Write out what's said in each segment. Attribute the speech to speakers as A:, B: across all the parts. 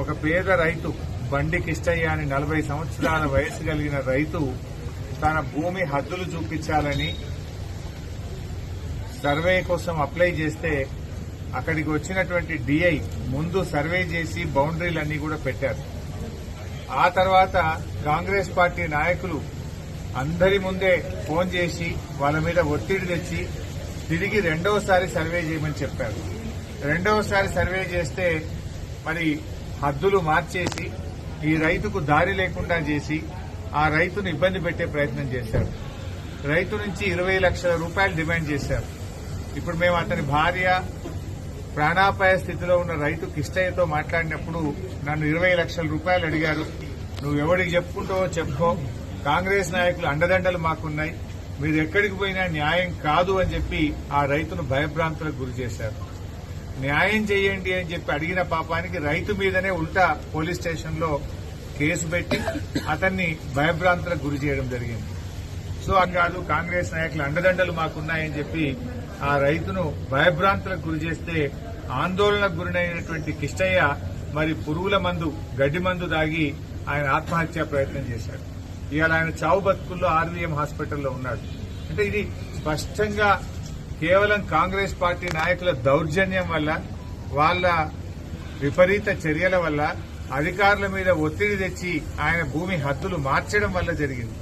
A: ఒక పేద రైతు బండి కిష్టయ్య అని నలభై సంవత్సరాల వయసు కలిగిన రైతు తన భూమి హద్దులు చూపించాలని సర్వే కోసం అప్లై చేస్తే అక్కడికి వచ్చినటువంటి డిఐ ముందు సర్వే చేసి బౌండరీలన్నీ కూడా పెట్టారు. ఆ తర్వాత కాంగ్రెస్ పార్టీ నాయకులు అందరి ముందే ఫోన్ చేసి వాళ్ళ మీద ఒత్తిడి తెచ్చి తిరిగి రెండవసారి సర్వే చేయమని చెప్పారు. రెండవసారి సర్వే చేస్తే మరి హద్దులు మార్చేసి ఈ రైతుకు దారి లేకుండా చేసి ఆ రైతును ఇబ్బంది పెట్టే ప్రయత్నం చేశారు. రైతు నుంచి ఇరవై లక్షల రూపాయలు డిమాండ్ చేశారు. ఇప్పుడు మేము అతని భార్య ప్రాణాపాయ స్థితిలో ఉన్న రైతు కిష్టయ్యతో మాట్లాడినప్పుడు నన్ను ఇరవై లక్షల రూపాయలు అడిగారు. నువ్వు ఎవరికి చెప్పుకుంటావో చెప్పుకో. కాంగ్రెస్ నాయకులు అండదండలు మాకున్నాయి. మీరు ఎక్కడికి పోయినా న్యాయం కాదు అని చెప్పి ఆ రైతును భయభ్రాంతులకు గురి చేశారు. న్యాయం చేయండి అని చెప్పి అడిగిన పాపానికి రైతు మీదనే ఉల్టా పోలీస్ స్టేషన్లో కేసు పెట్టి అతన్ని భయభ్రాంతులకు గురి చేయడం జరిగింది. సో అని కాదు కాంగ్రెస్ నాయకులు అండదండలు మాకున్నాయని చెప్పి ఆ రైతును భయభ్రాంతులకు గురి చేస్తే ఆందోళనకు గురినైనటువంటి కిష్టయ్య మరి పురుగుల మందు గడ్డి మందు దాగి ఆయన ఆత్మహత్యా ప్రయత్నం చేశాడు. ఇవాళ ఆయన చావు బతుకుల్లో ఆర్వీఎం హాస్పిటల్లో ఉన్నాడు. అంటే ఇది స్పష్టంగా కేవలం కాంగ్రెస్ పార్టీ నాయకుల దౌర్జన్యం వల్ల వాళ్ళ విపరీత చర్యల వల్ల అధికారుల మీద ఒత్తిడి తెచ్చి ఆయన భూమి హద్దులు మార్చడం వల్ల జరిగింది.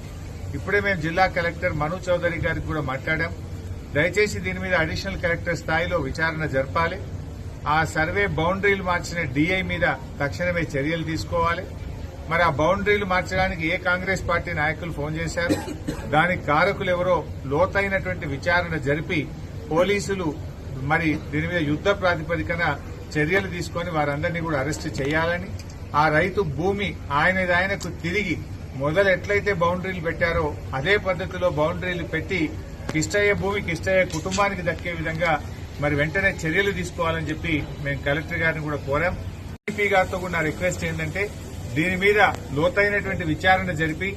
A: ఇప్పుడే మేము జిల్లా కలెక్టర్ మను చౌదరి గారికి కూడా మాట్లాడాం. దయచేసి దీని మీద అడిషనల్ కలెక్టర్ స్థాయిలో విచారణ జరపాలి. ఆ సర్వే బౌండరీలు మార్చిన డీఐ మీద తక్షణమే చర్యలు తీసుకోవాలి. మరి ఆ బౌండరీలు మార్చడానికి ఏ కాంగ్రెస్ పార్టీ నాయకులు ఫోన్ చేశారు? దానికి కారకులు ఎవరో లోతైనటువంటి విచారణ జరిపి పోలీసులు మరి దీని మీద యుద్ద ప్రాతిపదికన చర్యలు తీసుకొని వారందరినీ కూడా అరెస్ట్ చేయాలని ఆ రైతు భూమి ఆయనది ఆయనకు తిరిగి మొదలు ఎట్లయితే బౌండరీలు పెట్టారో అదే పద్ధతిలో బౌండరీలు పెట్టి కిష్టయ్య భూమి కిష్టయ్య కుటుంబానికి దక్కే విధంగా మరి వెంటనే చర్యలు తీసుకోవాలని చెప్పి మేము కలెక్టర్ గారిని కూడా కోరాం. డిపి గారితో కూడా నా రిక్వెస్ట్ ఏంటంటే దీని మీద లోతైనటువంటి విచారణ జరిపి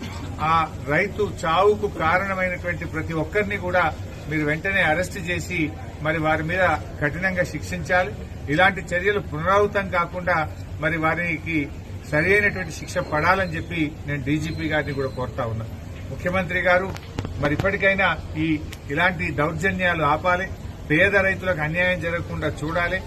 A: ఆ రైతు చావుకు కారణమైనటువంటి ప్రతి ఒక్కరిని కూడా మీరు వెంటనే అరెస్ట్ చేసి మరి వారి మీద కఠినంగా శిక్షించాలి. ఇలాంటి చర్యలు పునరావృతం కాకుండా మరి వారికి సరి అయినటువంటి శిక్ష పడాలని చెప్పి నేను డీజీపీ గారిని కూడా కోరుతా ఉన్నా. ముఖ్యమంత్రి గారు మరి ఇప్పటికైనా ఈ ఇలాంటి దౌర్జన్యాలు ఆపాలి. పేద రైతులకు అన్యాయం జరగకుండా చూడాలి.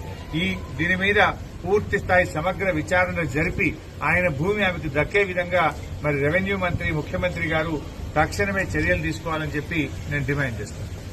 A: ఈ దీని మీద పూర్తి స్థాయి సమగ్ర విచారణ జరిపి ఆయన భూమి ఆమెకు దక్కే విధంగా మరి రెవెన్యూ మంత్రి ముఖ్యమంత్రి గారు తక్షణమే చర్యలు తీసుకోవాలని చెప్పి నేను డిమాండ్ చేస్తాను